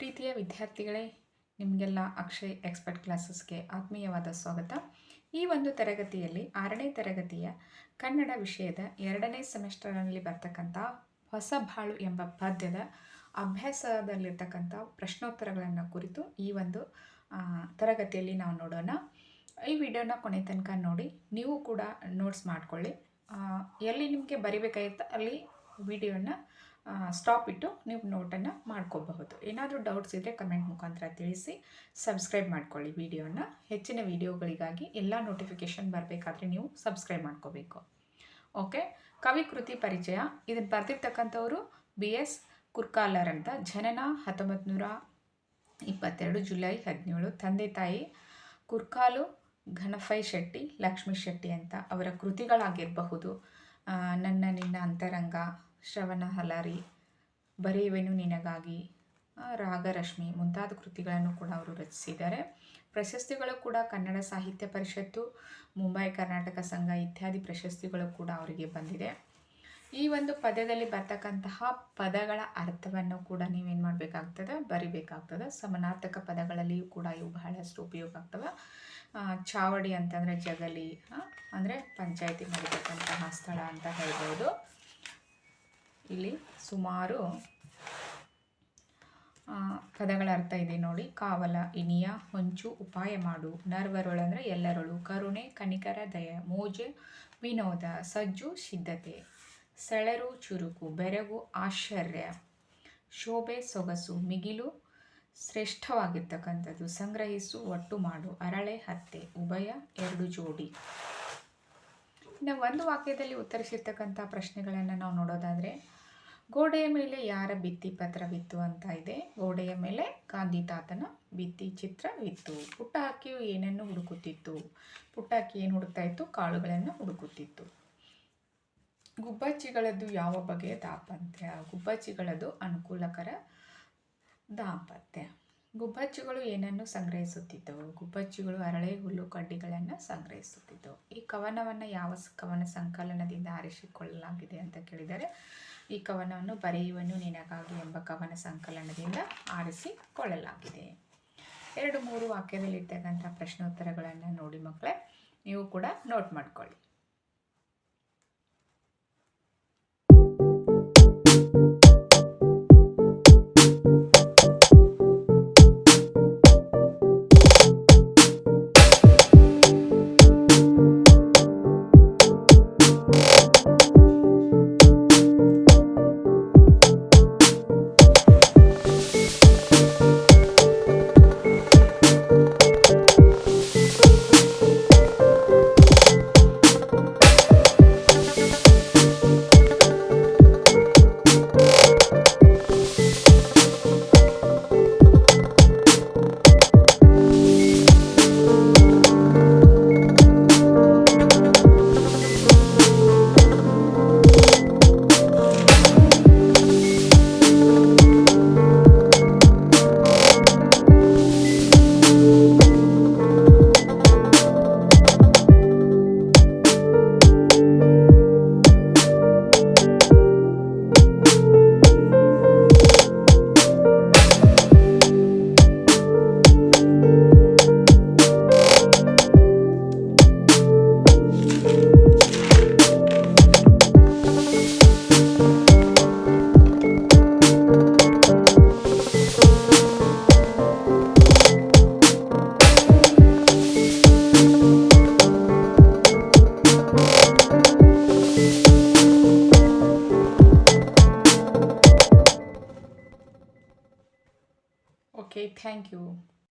ಪ್ರೀತಿಯ ವಿದ್ಯಾರ್ಥಿಗಳೇ, ನಿಮಗೆಲ್ಲ ಅಕ್ಷಯ್ ಎಕ್ಸ್ಪರ್ಟ್ ಕ್ಲಾಸಸ್ಗೆ ಆತ್ಮೀಯವಾದ ಸ್ವಾಗತ. ಈ ಒಂದು ತರಗತಿಯಲ್ಲಿ ಆರನೇ ತರಗತಿಯ ಕನ್ನಡ ವಿಷಯದ ಎರಡನೇ ಸೆಮಿಸ್ಟರ್ನಲ್ಲಿ ಬರ್ತಕ್ಕಂಥ ಹೊಸ ಬಾಳು ಎಂಬ ಪದ್ಯದ ಅಭ್ಯಾಸದಲ್ಲಿರ್ತಕ್ಕಂಥ ಪ್ರಶ್ನೋತ್ತರಗಳನ್ನು ಕುರಿತು ಈ ಒಂದು ತರಗತಿಯಲ್ಲಿ ನಾವು ನೋಡೋಣ. ಈ ವಿಡಿಯೋನ ಕೊನೆ ತನಕ ನೋಡಿ, ನೀವು ಕೂಡ ನೋಟ್ಸ್ ಮಾಡಿಕೊಳ್ಳಿ. ಎಲ್ಲಿ ನಿಮಗೆ ಬರಿಬೇಕಾಗಿತ್ತು ಅಲ್ಲಿ ವಿಡಿಯೋನ ಸ್ಟಾಪ್ ಇಟ್ಟು ನೀವು ನೋಟನ್ನು ಮಾಡ್ಕೋಬಹುದು. ಏನಾದರೂ ಡೌಟ್ಸ್ ಇದ್ದರೆ ಕಮೆಂಟ್ ಮುಖಾಂತರ ತಿಳಿಸಿ ಸಬ್ಸ್ಕ್ರೈಬ್ ಮಾಡ್ಕೊಳ್ಳಿ ವಿಡಿಯೋನ ಹೆಚ್ಚಿನ ವಿಡಿಯೋಗಳಿಗಾಗಿ ಎಲ್ಲ ನೋಟಿಫಿಕೇಷನ್ ಬರಬೇಕಾದ್ರೆ ನೀವು ಸಬ್ಸ್ಕ್ರೈಬ್ ಮಾಡ್ಕೋಬೇಕು. ಓಕೆ ಕವಿ ಕೃತಿ ಪರಿಚಯ. ಇದನ್ನು ಬರೆದಿರ್ತಕ್ಕಂಥವರು ಬಿ ಎಸ್ ಕುರ್ಕಾಲರ್ ಅಂತ. ಜನನ ಹತ್ತೊಂಬತ್ತು ನೂರ ಇಪ್ಪತ್ತೆರಡು ಜುಲೈ ಹದಿನೇಳು. ತಂದೆ ತಾಯಿ ಕುರ್ಕಾಲು ಘನಫೈ ಶೆಟ್ಟಿ, ಲಕ್ಷ್ಮೀ ಶೆಟ್ಟಿ ಅಂತ ಅವರ ಕೃತಿಗಳಾಗಿರಬಹುದು. ನನ್ನ ನಿನ್ನ ಅಂತರಂಗ ಶ್ರವಣ ಹಲಾರಿ, ಬರೆಯುವೆನು ನಿನಗಾಗಿ ರಾಗರಶ್ಮಿ ಮುಂತಾದ ಕೃತಿಗಳನ್ನು ಕೂಡ ಅವರು ರಚಿಸಿದ್ದಾರೆ. ಪ್ರಶಸ್ತಿಗಳು ಕೂಡ ಕನ್ನಡ ಸಾಹಿತ್ಯ ಪರಿಷತ್ತು, ಮುಂಬೈ ಕರ್ನಾಟಕ ಸಂಘ ಇತ್ಯಾದಿ ಪ್ರಶಸ್ತಿಗಳು ಕೂಡ ಅವರಿಗೆ ಬಂದಿದೆ. ಈ ಒಂದು ಪದ್ಯದಲ್ಲಿ ಬರ್ತಕ್ಕಂತಹ ಪದಗಳ ಅರ್ಥವನ್ನು ಕೂಡ ನೀವೇನು ಮಾಡಬೇಕಾಗ್ತದೆ? ಬರಿಬೇಕಾಗ್ತದೆ. ಸಮನಾರ್ಥಕ ಪದಗಳಲ್ಲಿಯೂ ಕೂಡ ಇವು ಬಹಳಷ್ಟು ಉಪಯೋಗ ಆಗ್ತವೆ. ಚಾವಡಿ ಅಂತಂದರೆ ಜಗಲಿ ಅಂದರೆ ಪಂಚಾಯಿತಿ ಮಾಡಿರ್ತಕ್ಕಂತಹ ಸ್ಥಳ ಅಂತ ಹೇಳ್ಬೋದು. ಇಲ್ಲಿ ಸುಮಾರು ಪದಗಳ ಅರ್ಥ ಇದೆ ನೋಡಿ. ಕಾವಲ, ಇನಿಯ, ಹೊಂಚು, ಉಪಾಯ ಮಾಡು, ನರ್ವರೊಳು ಅಂದರೆ ಎಲ್ಲರೊಳು, ಕರುಣೆ, ಕನಿಕರ, ದಯ, ಮೋಜೆ, ವಿನೋದ, ಸಜ್ಜು, ಸಿದ್ಧತೆ, ಸೆಳೆರು, ಚುರುಕು, ಬೆರಗು, ಆಶ್ಚರ್ಯ, ಶೋಭೆ, ಸೊಗಸು, ಮಿಗಿಲು, ಶ್ರೇಷ್ಠವಾಗಿರ್ತಕ್ಕಂಥದ್ದು, ಸಂಗ್ರಹಿಸು, ಒಟ್ಟು ಮಾಡು, ಅರಳೆ, ಹತ್ತೆ, ಉಭಯ, ಎರಡು ಜೋಡಿ. ಇನ್ನು ಒಂದು ವಾಕ್ಯದಲ್ಲಿ ಉತ್ತರಿಸಿರ್ತಕ್ಕಂಥ ಪ್ರಶ್ನೆಗಳನ್ನು ನಾವು ನೋಡೋದಾದರೆ ಗೋಡೆಯ ಮೇಲೆ ಯಾರ ಭಿತ್ತಿ ಪತ್ರವಿತ್ತು ಅಂತ ಇದೆ. ಗೋಡೆಯ ಮೇಲೆ ಗಾಂಧಿ ತಾತನ ಭಿತ್ತಿ ಚಿತ್ರವಿತ್ತು ಪುಟ್ಟ ಏನನ್ನು ಹುಡುಕುತ್ತಿತ್ತು? ಪುಟ್ಟಾಕಿ ಏನು ಹುಡುಕ್ತಾ ಇತ್ತು? ಕಾಳುಗಳನ್ನು ಹುಡುಕುತ್ತಿತ್ತು. ಗುಬ್ಬಚ್ಚಿಗಳದ್ದು ಯಾವ ಬಗೆಯ ದಾಂಪತ್ಯ? ಗುಬ್ಬಚ್ಚಿಗಳದ್ದು ಅನುಕೂಲಕರ ದಾಂಪತ್ಯ. ಗುಬ್ಬಚ್ಚಿಗಳು ಏನನ್ನು ಸಂಗ್ರಹಿಸುತ್ತಿದ್ದವು? ಗುಬ್ಬಚ್ಚಿಗಳು ಅರಳೆ, ಹುಲ್ಲು, ಕಡ್ಡಿಗಳನ್ನು ಸಂಗ್ರಹಿಸುತ್ತಿದ್ದವು. ಈ ಕವನವನ್ನು ಯಾವ ಕವನ ಸಂಕಲನದಿಂದ ಆರಿಸಿಕೊಳ್ಳಲಾಗಿದೆ ಅಂತ ಕೇಳಿದರೆ, ಈ ಕವನವನ್ನು ಬರೆಯುವನು ನಿನಗಾಗಿ ಎಂಬ ಕವನ ಸಂಕಲನದಿಂದ ಆರಿಸಿಕೊಳ್ಳಲಾಗಿದೆ. ಎರಡು, ಮೂರು ವಾಕ್ಯದಲ್ಲಿರ್ತಕ್ಕಂಥ ಪ್ರಶ್ನೋತ್ತರಗಳನ್ನು ನೋಡಿ ಮಕ್ಕಳೇ, ನೀವು ಕೂಡ ನೋಟ್ ಮಾಡ್ಕೊಳ್ಳಿ. Okay, thank you.